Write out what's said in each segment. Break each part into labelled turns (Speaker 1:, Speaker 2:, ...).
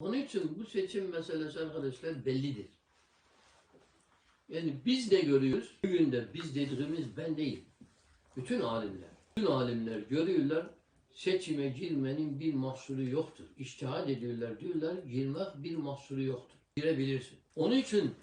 Speaker 1: Onun için bu seçim meselesi arkadaşlar bellidir. Yani biz ne görüyoruz? Bugün de biz dediğimiz ben değil. Bütün alimler. Bütün alimler görüyorlar seçime girmenin bir mahsuru yoktur. İçtihad ediyorlar diyorlar girmek bir mahsuru yoktur. Girebilirsin. Onun için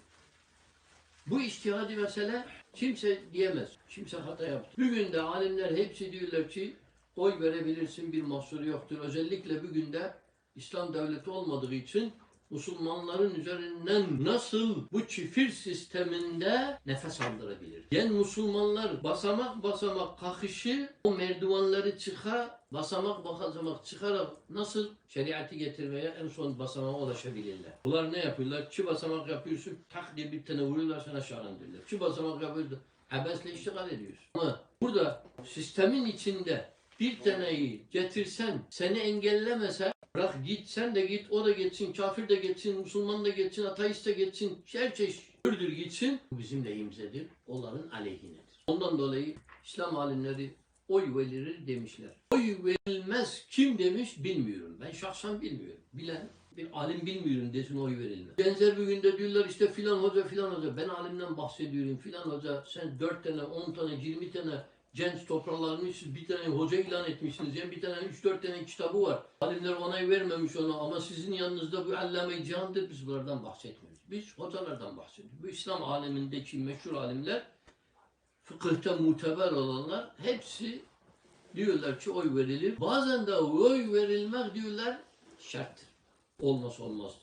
Speaker 1: bu içtihadi mesele kimse diyemez. Kimse hata yaptı. Bugün de alimler hepsi diyorlar ki oy verebilirsin bir mahsuru yoktur. Özellikle bugün de İslam devleti olmadığı için Müslümanların üzerinden nasıl bu çifir sisteminde nefes aldırabilir? Yani Müslümanlar basamak basamak kalkışı o merdivenleri çıka basamak basamak çıkarak nasıl şeriatı getirmeye en son basamağa ulaşabilirler? Bunlar ne yapıyorlar? Çi basamak yapıyorsun tak diye bir tane vuruyorlar sana aşağı indiriyorlar. Çi basamak yapıyorsun abesle iştigal ediyorsun. Ama burada sistemin içinde bir taneyi getirsen seni engellemese Bırak git sen de git o da geçsin kafir de geçsin Müslüman da geçsin ateist de geçsin her çeşit öldür gitsin bu bizim lehimizedir onların aleyhinedir. Ondan dolayı İslam alimleri oy verilir demişler. Oy verilmez kim demiş bilmiyorum ben şahsen bilmiyorum. Bilen bir alim bilmiyorum desin oy verilmez. Benzer bir günde diyorlar işte filan hoca filan hoca ben alimden bahsediyorum filan hoca sen 4 tane 10 tane 20 tane genç toparlanmış bir tane hoca ilan etmişsiniz. Yani bir tane 3-4 tane kitabı var. Alimler onay vermemiş ona ama sizin yanınızda bu allame cihandır. Biz bunlardan bahsetmiyoruz. Biz hocalardan bahsediyoruz. Bu İslam alemindeki meşhur alimler fıkıhta muteber olanlar hepsi diyorlar ki oy verilir. Bazen de oy verilmek diyorlar şarttır. Olmaz olmazdır.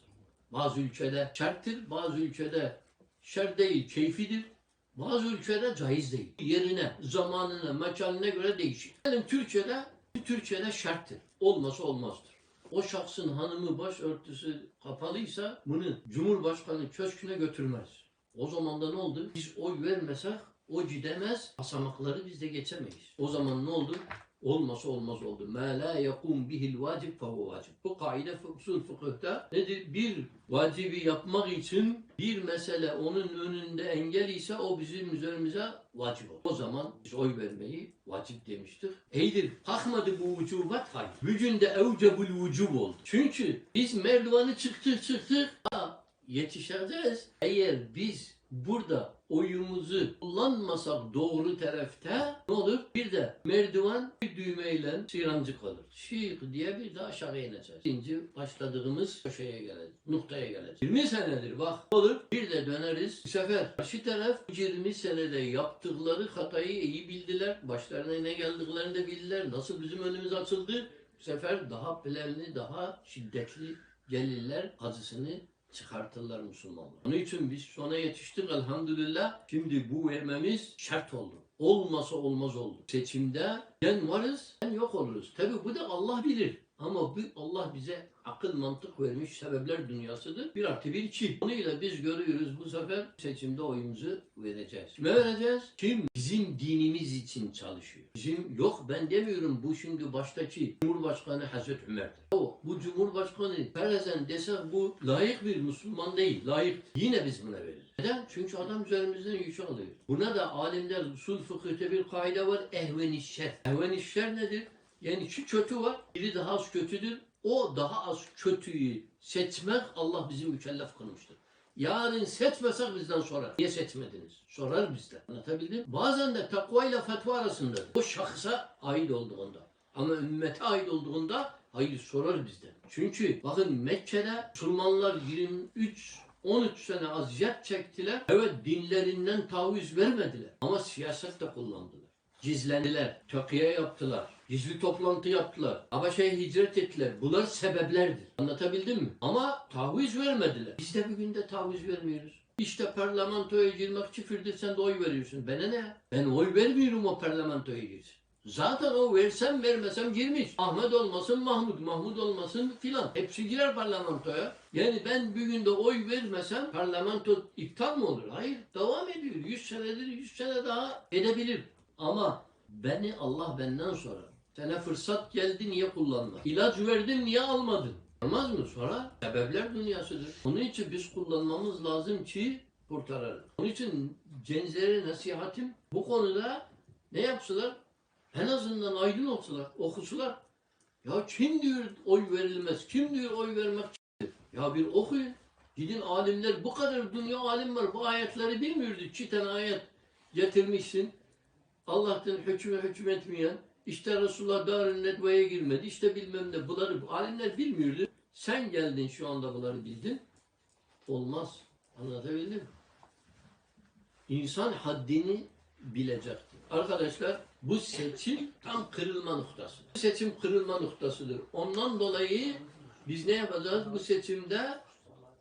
Speaker 1: Bazı ülkede şarttır, bazı ülkede şart değil, keyfidir. Bazı ülkede caiz değil. Yerine, zamanına, mekanına göre değişir. Yani Türkiye'de, Türkiye'de şarttır. Olmasa olmazdır. O şahsın hanımı başörtüsü kapalıysa bunu Cumhurbaşkanı köşküne götürmez. O zaman da ne oldu? Biz oy vermesek o gidemez, basamakları biz de geçemeyiz. O zaman ne oldu? olması olmaz oldu. Ma la yakum bihil vacib fehu vacib. Bu kaide usul fıkıhta nedir? Bir vacibi yapmak için bir mesele onun önünde engel ise o bizim üzerimize vacip olur. O zaman biz oy vermeyi vacip demiştik. Eydir kalkmadı bu vücubat hayır. Vücünde evcebul vücub oldu. Çünkü biz merdivanı çıktık çıktık ha, yetişeceğiz. Eğer biz burada oyumuzu kullanmasak doğru tarafta ne olur? Bir de merdiven bir düğmeyle sırancı kalır. Şık diye bir de aşağı ineceğiz. İkinci başladığımız şeye geleceğiz. Noktaya geleceğiz. 20 senedir bak olur. Bir de döneriz. Bu sefer karşı taraf 20 senede yaptıkları hatayı iyi bildiler. Başlarına ne geldiklerini de bildiler. Nasıl bizim önümüz açıldı. Bu sefer daha planlı, daha şiddetli gelirler acısını çıkartırlar Müslümanlar. Onun için biz sona yetiştik elhamdülillah. Şimdi bu vermemiz şart oldu. Olmasa olmaz oldu. Seçimde ben varız, ben yok oluruz. Tabi bu da Allah bilir. Ama Allah bize akıl mantık vermiş sebepler dünyasıdır. Bir artı bir iki. Onuyla biz görüyoruz bu sefer seçimde oyumuzu vereceğiz. Kime vereceğiz? Kim bizim dinimiz için çalışıyor. Bizim yok ben demiyorum bu şimdi baştaki Cumhurbaşkanı Hazreti Ömer'dir. O bu Cumhurbaşkanı Perezen dese bu layık bir Müslüman değil. Layık. Yine biz buna veririz. Neden? Çünkü adam üzerimizden yükü alıyor. Buna da alimler usul fıkıhta bir kaide var. Ehveni şer. Ehveni şer nedir? Yani şu kötü var, biri daha az kötüdür. O daha az kötüyü seçmek Allah bizi mükellef kılmıştır. Yarın seçmesek bizden sorar. Niye seçmediniz? Sorar bizden. Anlatabildim? Bazen de takva ile fetva arasındadır. O şahsa ait olduğunda. Ama ümmete ait olduğunda hayır sorar bizden. Çünkü bakın Mekke'de Müslümanlar 23 13 sene aziyet çektiler. Evet dinlerinden taviz vermediler. Ama siyaset de kullandılar. Gizlendiler. Tökiye yaptılar. Gizli toplantı yaptılar. Habeşe'ye hicret ettiler. Bunlar sebeplerdir. Anlatabildim mi? Ama taviz vermediler. Biz de bugün de taviz vermiyoruz. İşte parlamentoya girmek çifirdir sen de oy veriyorsun. Bana ne? Ben oy vermiyorum o parlamentoya girsin. Zaten o versem vermesem girmiş. Ahmet olmasın Mahmut, Mahmut olmasın filan. Hepsi girer parlamentoya. Yani ben bugün de oy vermesem parlamento iptal mı olur? Hayır. Devam ediyor. 100 senedir 100 sene daha edebilir. Ama beni Allah benden sorar. Sana fırsat geldi niye kullanmadın? İlaç verdim niye almadın? Olmaz mı? Sonra sebepler dünyasıdır. Onun için biz kullanmamız lazım ki kurtaralım. Onun için gençlere nasihatim bu konuda ne yapsılar? En azından aydın olsalar, okusular. Ya kim diyor oy verilmez, kim diyor oy vermek Ya bir okuyun. Gidin alimler bu kadar dünya alim var. Bu ayetleri bilmiyordu. İki tane ayet getirmişsin. Allah'tan hükmü hükmetmeyen, işte Resulullah Darül Nedve'ye girmedi, işte bilmem ne. Bunları alimler bilmiyordu. Sen geldin şu anda bunları bildin. Olmaz. Anlatabildim mi? İnsan haddini bilecektir. Arkadaşlar bu seçim tam kırılma noktası. Bu seçim kırılma noktasıdır. Ondan dolayı biz ne yapacağız? Bu seçimde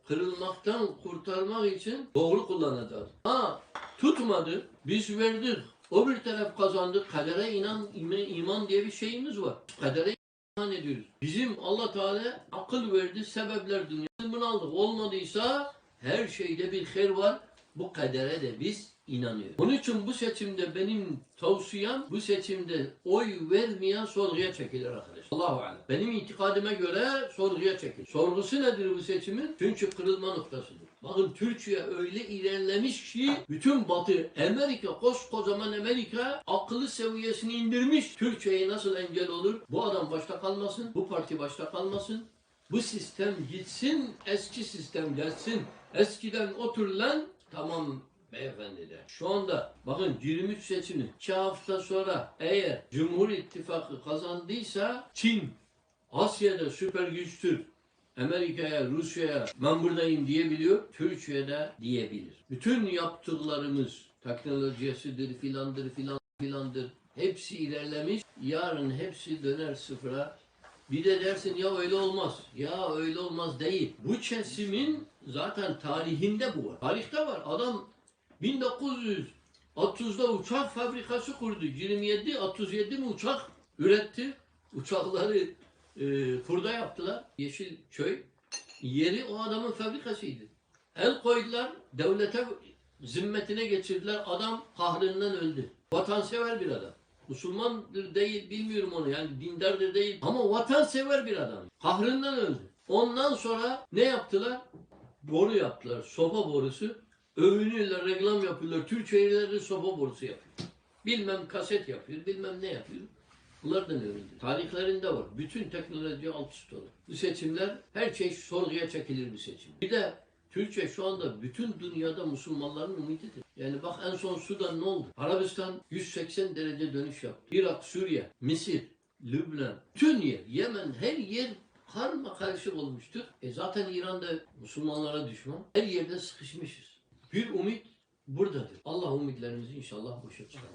Speaker 1: kırılmaktan kurtarmak için doğru kullanacağız. Ha tutmadı. Biz verdik. O bir taraf kazandı. Kadere inan, iman, diye bir şeyimiz var. Kadere iman ediyoruz. Bizim Allah Teala akıl verdi. Sebepler dünyasını aldık. Olmadıysa her şeyde bir hayır var. Bu kadere de biz inanıyoruz. Onun için bu seçimde benim tavsiyem bu seçimde oy vermeyen sorguya çekilir arkadaşlar. Allahu alem. Benim itikadime göre sorguya çekilir. Sorgusu nedir bu seçimin? Çünkü kırılma noktasıdır. Bakın Türkiye öyle ilerlemiş ki bütün Batı, Amerika, koskocaman Amerika akıllı seviyesini indirmiş. Türkiye'ye nasıl engel olur? Bu adam başta kalmasın, bu parti başta kalmasın. Bu sistem gitsin, eski sistem gelsin. Eskiden oturulan tamam beyefendi de. Şu anda bakın 23 seçimi 2 hafta sonra eğer Cumhur İttifakı kazandıysa Çin Asya'da süper güçtür. Amerika'ya, Rusya'ya ben buradayım diyebiliyor. Türkiye'de diyebilir. Bütün yaptıklarımız teknolojisidir filandır filan filandır. Hepsi ilerlemiş. Yarın hepsi döner sıfıra. Bir de dersin ya öyle olmaz. Ya öyle olmaz değil. Bu kesimin zaten tarihinde bu var. Tarihte var. Adam 1930'da uçak fabrikası kurdu. 27, 37 mi uçak üretti. Uçakları e, kurda yaptılar. Yeşilköy. Yeri o adamın fabrikasıydı. El koydular. Devlete zimmetine geçirdiler. Adam kahrından öldü. Vatansever bir adam. Müslümandır değil bilmiyorum onu yani dindardır değil ama vatansever bir adam. Kahrından öldü. Ondan sonra ne yaptılar? Boru yaptılar. Soba borusu. Övünüyorlar, reklam yapıyorlar. Türkiye'lileri soba borusu yapıyor. Bilmem kaset yapıyor, bilmem ne yapıyor. Bunlardan öğrendi. Tarihlerinde var. Bütün teknoloji alt üst olur. Bu seçimler her şey sorguya çekilir bu seçim. Bir de Türkiye şu anda bütün dünyada Müslümanların ümididir. Yani bak en son Sudan ne oldu? Arabistan 180 derece dönüş yaptı. Irak, Suriye, Mısır, Lübnan, bütün yer, Yemen her yer karma karışık olmuştur. E zaten İran'da Müslümanlara düşman. Her yerde sıkışmışız. Bir umut buradadır. Allah umutlarımızı inşallah boşa çıkarır.